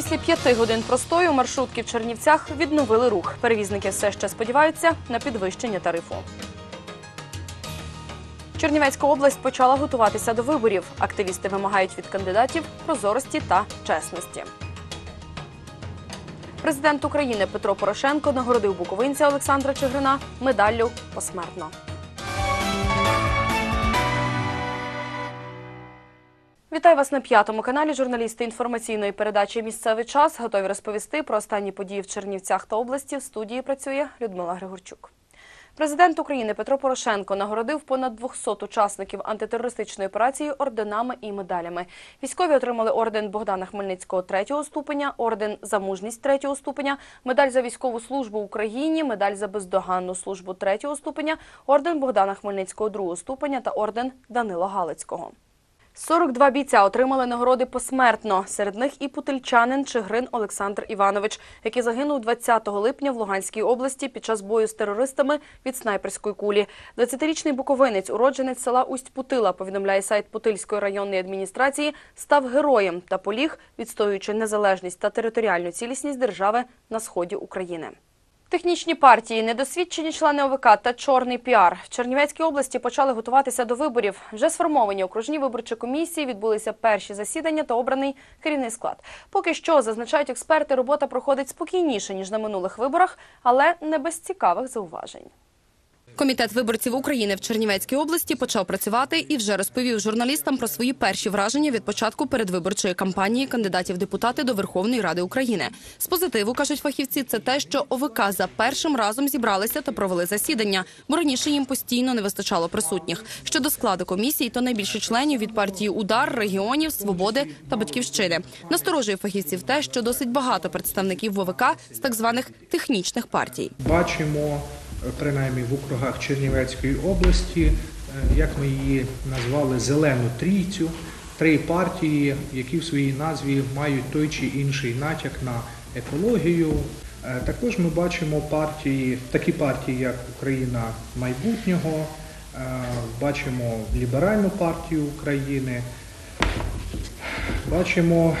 Після п'яти годин простою маршрутки в Чернівцях відновили рух. Перевізники все ще сподіваються на підвищення тарифу. Чернівецька область почала готуватися до виборів. Активісти вимагають від кандидатів прозорості та чесності. Президент України Петро Порошенко нагородив буковинця Олександра Чигрина медаллю посмертно. Вітаю вас на п'ятому каналі. Журналісти інформаційної передачі Місцевий час готові розповісти про останні події в Чернівцях та області. В студії працює Людмила Григорчук. Президент України Петро Порошенко нагородив понад 200 учасників антитерористичної операції орденами і медалями. Військові отримали орден Богдана Хмельницького третього ступеня, орден за мужність третього ступеня, медаль за військову службу Україні, медаль за бездоганну службу третього ступеня, орден Богдана Хмельницького другого ступеня та орден Данила Галицького. 42 бійця отримали нагороди посмертно. Серед них і путильчанин Чигрин Олександр Іванович, який загинув 20 липня в Луганській області під час бою з терористами від снайперської кулі. 20-річний буковинець, уродженець села Усть-Путила, повідомляє сайт Путильської районної адміністрації, став героєм та поліг, відстоюючи незалежність та територіальну цілісність держави на сході України. Технічні партії, недосвідчені члени ОВК та чорний піар в Чернівецькій області почали готуватися до виборів. Вже сформовані окружні виборчі комісії, відбулися перші засідання та обраний керівний склад. Поки що зазначають експерти, робота проходить спокійніше ніж на минулих виборах, але не без цікавих зауважень. Комітет виборців України в Чернівецькій області почав працювати і вже розповів журналістам про свої перші враження від початку передвиборчої кампанії кандидатів депутати до Верховної Ради України. З позитиву кажуть фахівці, це те, що ОВК за першим разом зібралися та провели засідання, бо раніше їм постійно не вистачало присутніх. Щодо складу комісії, то найбільше членів від партії Удар, регіонів, свободи та батьківщини. Насторожує фахівців те, що досить багато представників в ОВК з так званих технічних партій. Бачимо, принаймні в округах Чернівецької області, е, як ми її назвали, зелену трійцю, три партії, які в своїй назві мають той чи інший натяк на екологію. Е, Також ми бачимо партії, такі партії, як Україна майбутнього, е, бачимо Ліберальну партію України, бачимо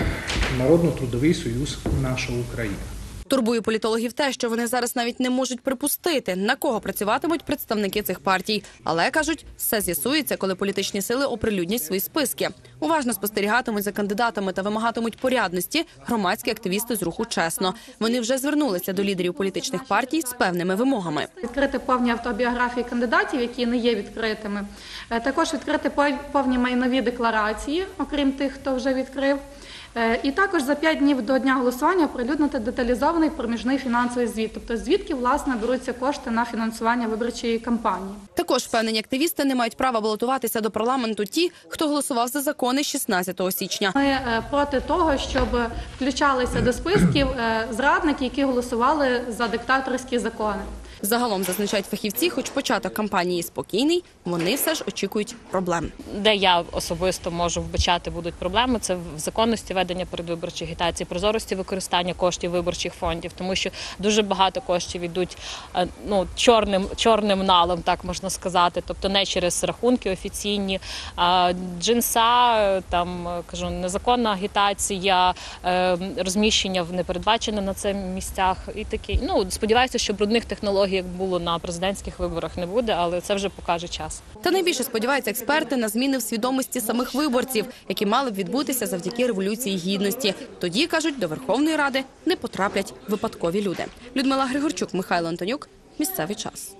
Народно-трудовий союз Наша Україна. Турбує політологів те, що вони зараз навіть не можуть припустити, на кого працюватимуть представники цих партій. Але кажуть, все з'ясується, коли політичні сили оприлюднять свої списки. Уважно спостерігатимуть за кандидатами та вимагатимуть порядності громадські активісти з руху чесно. Вони вже звернулися до лідерів політичних партій з певними вимогами. Відкрити повні автобіографії кандидатів, які не є відкритими. Е, Також відкрити пов- повні майнові декларації, окрім тих, хто вже відкрив. Е, І також за 5 днів до дня голосування оприлюднити деталізований проміжний фінансовий звіт, тобто звідки власне беруться кошти на фінансування виборчої кампанії. Також впевнені активісти не мають права балотуватися до парламенту ті, хто голосував за закони 16 січня. Ми е, проти того, щоб включалися до списків е, зрадники, які голосували за диктаторські закони. Загалом зазначають фахівці, хоч початок кампанії спокійний, вони все ж очікують проблем. де я особисто можу вбачати будуть проблеми, це в законності ведення передвиборчої агітації, прозорості використання коштів виборчих фондів, тому що дуже багато коштів йдуть е, ну чорним чорним налом, так можна сказати, тобто не через рахунки офіційні, джинса, е, там е, кажу, незаконна агітація, розміщення в непередбачених на це місцях і такі. Ну сподіваюся, що брудних технологій, як було на президентських виборах, не буде, але це вже покаже час. Та найбільше сподіваються експерти на зміни в свідомості самих виборців, які мали б відбутися завдяки революції гідності. Тоді кажуть, до Верховної Ради не потраплять випадкові люди. Людмила Григорчук, Михайло Антонюк. Місцевий час.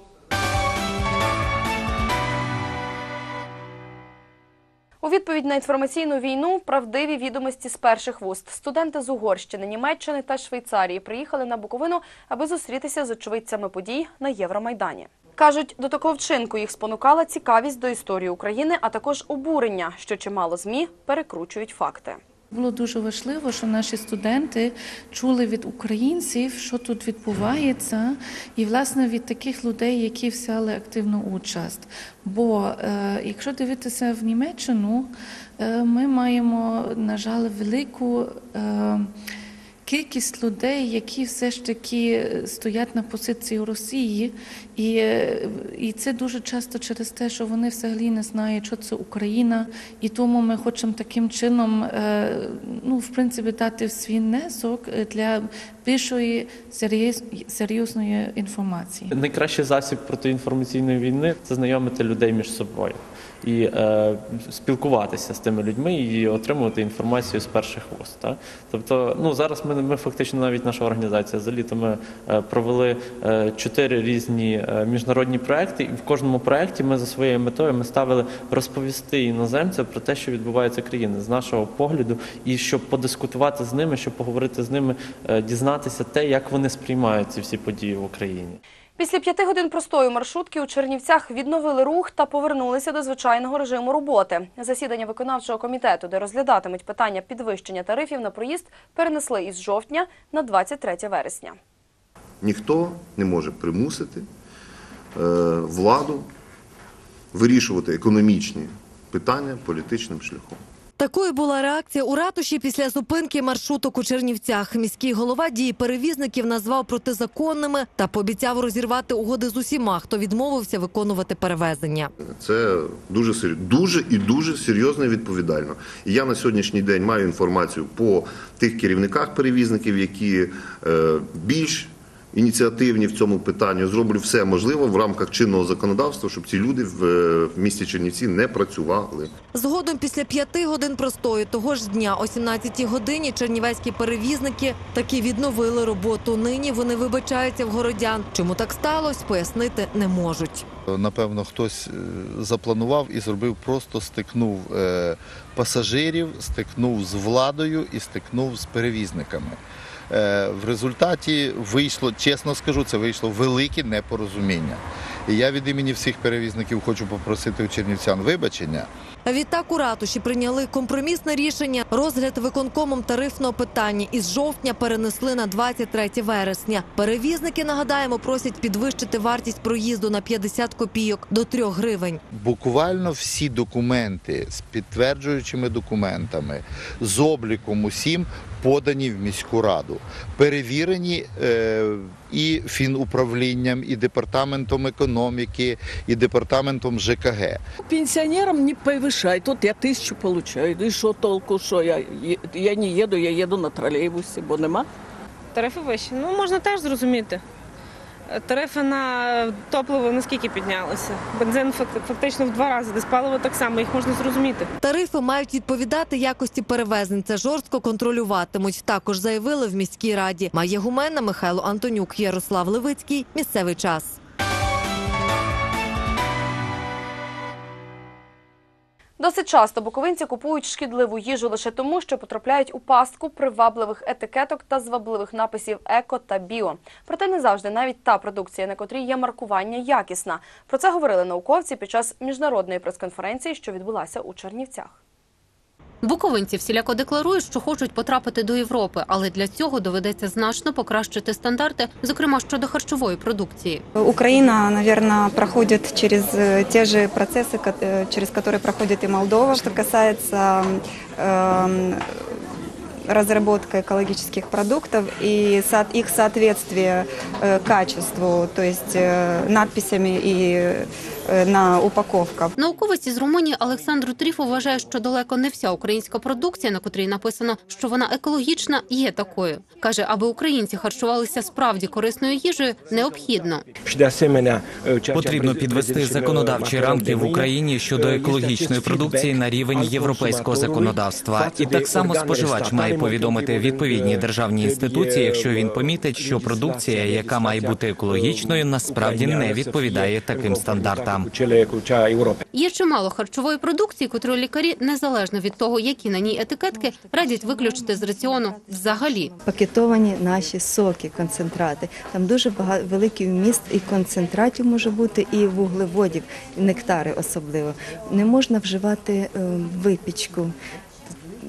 У відповідь на інформаційну війну правдиві відомості з перших вуст. Студенти з Угорщини, Німеччини та Швейцарії приїхали на Буковину, аби зустрітися з очевидцями подій на Євромайдані. Кажуть, до такого вчинку їх спонукала цікавість до історії України, а також обурення, що чимало змі перекручують факти. Було дуже важливо, що наші студенти чули від українців, що тут відбувається, і власне від таких людей, які взяли активну участь. Бо е, якщо дивитися в Німеччину, е, ми маємо, на жаль, велику е, кількість людей, які все ж таки стоять на позиції Росії, і, і це дуже часто через те, що вони взагалі не знають, що це Україна, і тому ми хочемо таким чином, е, ну, в принципі, дати свій внесок для більшої серйозної інформації. Найкращий засіб протиінформаційної війни це знайомити людей між собою і е, спілкуватися з тими людьми і отримувати інформацію з перших вуст. Так? Тобто, ну зараз ми, ми фактично навіть наша організація за літо ми е, провели е, чотири різні е, міжнародні проекти, і в кожному проекті ми за своєю метою ми ставили розповісти іноземцям про те, що відбувається в країні з нашого погляду, і щоб подискутувати з ними, щоб поговорити з ними, е, дізнатися те, як вони сприймають ці всі події в Україні. Після п'яти годин простою маршрутки у Чернівцях відновили рух та повернулися до звичайного режиму роботи. Засідання виконавчого комітету, де розглядатимуть питання підвищення тарифів на проїзд, перенесли із жовтня на 23 вересня. Ніхто не може примусити е, владу вирішувати економічні питання політичним шляхом. Такою була реакція у ратуші після зупинки маршруток у Чернівцях. Міський голова дії перевізників назвав протизаконними та пообіцяв розірвати угоди з усіма, хто відмовився виконувати перевезення. Це дуже сер- дуже і дуже серйозно і відповідально. Я на сьогоднішній день маю інформацію по тих керівниках перевізників, які е, більш ініціативні в цьому питанні. Зроблю все можливе в рамках чинного законодавства, щоб ці люди в, е, місті Чернівці не працювали. Згодом після п'яти годин простою того ж дня о 17-й годині чернівецькі перевізники таки відновили роботу. Нині вони вибачаються в городян. Чому так сталося, пояснити не можуть. Напевно, хтось е, запланував і зробив, просто стикнув е, пасажирів, стикнув з владою і стикнув з перевізниками. Е, В результаті вийшло, чесно скажу, це вийшло велике непорозуміння. І я від імені всіх перевізників хочу попросити у чернівцян вибачення. Відтак у ратуші прийняли компромісне рішення. Розгляд виконкомом тарифного питання із жовтня перенесли на 23 вересня. Перевізники, нагадаємо, просять підвищити вартість проїзду на 50 копійок до 3 гривень. Буквально всі документи з підтверджуючими документами, з обліком усім подані в міську раду, перевірені е, і фінуправлінням, і департаментом економіки, і департаментом ЖКГ. Пенсионерам не повышай. Тут я тысячу получаю. И что толку, что я, я не еду, я еду на троллейбусе, бо нема. Тарифи вищі. Ну, можна теж зрозуміти. Е, Тарифи на топливо наскільки піднялися? Бензин фактично в два рази, десь паливо так само, їх можна зрозуміти. Тарифи мають відповідати якості перевезень. Це жорстко контролюватимуть. Також заявили в міській раді. Має гумена Михайло Антонюк, Ярослав Левицький. Місцевий час. Досить часто буковинці купують шкідливу їжу лише тому, що потрапляють у пастку привабливих етикеток та звабливих написів еко та біо. Проте не завжди навіть та продукція, на котрій є маркування, якісна. Про це говорили науковці під час міжнародної прес-конференції, що відбулася у Чернівцях. Буковинці всіляко декларують, що хочуть потрапити до Європи, але для цього доведеться значно покращити стандарти, зокрема щодо харчової продукції. Украина, наверное, проходит через э, те же процессы, ко- э, через которые проходит и Молдова. Что касается эм, разработки экологических продуктов и со- их соответствия э, качеству, то есть э, надписями и э, на упаковках. Науковець із Румунії Олександр Тріфов вважає, що далеко не вся українська продукція, на котрій написано, що вона екологічна, є такою. каже, аби українці харчувалися справді корисною їжею, необхідно. Потрібно підвести законодавчі рамки в Україні щодо екологічної продукції на рівень європейського законодавства. І так само споживач має повідомити відповідні державні інституції, якщо він помітить, що продукція, яка має бути екологічною, насправді не відповідає таким стандартам. Є чимало харчової продукції, котру лікарі, незалежно від того, які на ній етикетки, радять виключити з раціону взагалі. Пакетовані наші соки, концентрати. Там дуже багато великий вміст і концентратів може бути, і вуглеводів, і нектари особливо. Не можна вживати е, випічку.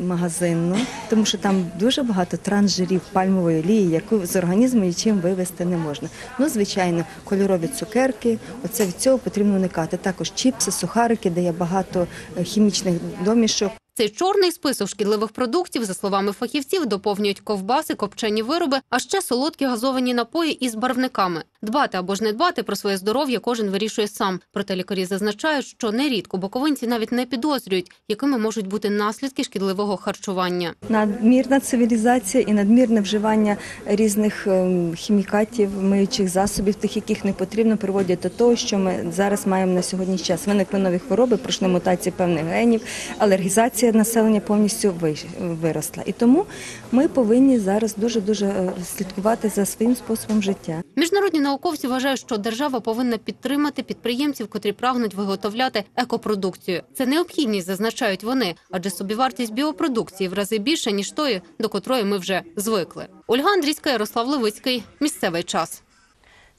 Магазинну, тому що там дуже багато транжирів пальмової олії, яку з організму нічим вивести не можна. Ну, звичайно, кольорові цукерки, оце від цього потрібно уникати. Також чіпси, сухарики, де є багато е, хімічних домішок. Цей чорний список шкідливих продуктів, за словами фахівців, доповнюють ковбаси, копчені вироби, а ще солодкі газовані напої із барвниками. Дбати або ж не дбати про своє здоров'я кожен вирішує сам. Проте лікарі зазначають, що нерідко буковинці навіть не підозрюють, якими можуть бути наслідки шкідливого харчування. Надмірна цивілізація і надмірне вживання різних ем, хімікатів, миючих засобів, тих, яких не потрібно, приводять до того, що ми зараз маємо на сьогоднішній час. Виникли нові хвороби, пройшли мутації певних генів, алергізація населення повністю виросла. І тому ми повинні зараз дуже дуже слідкувати за своїм способом життя. Міжнародні науковці вважають, що держава повинна підтримати підприємців, котрі прагнуть виготовляти екопродукцію. Це необхідність, зазначають вони, адже собівартість біопродукції в рази більше ніж тої, до котрої ми вже звикли. Ольга Андрійська, Ярослав Левицький. Місцевий час.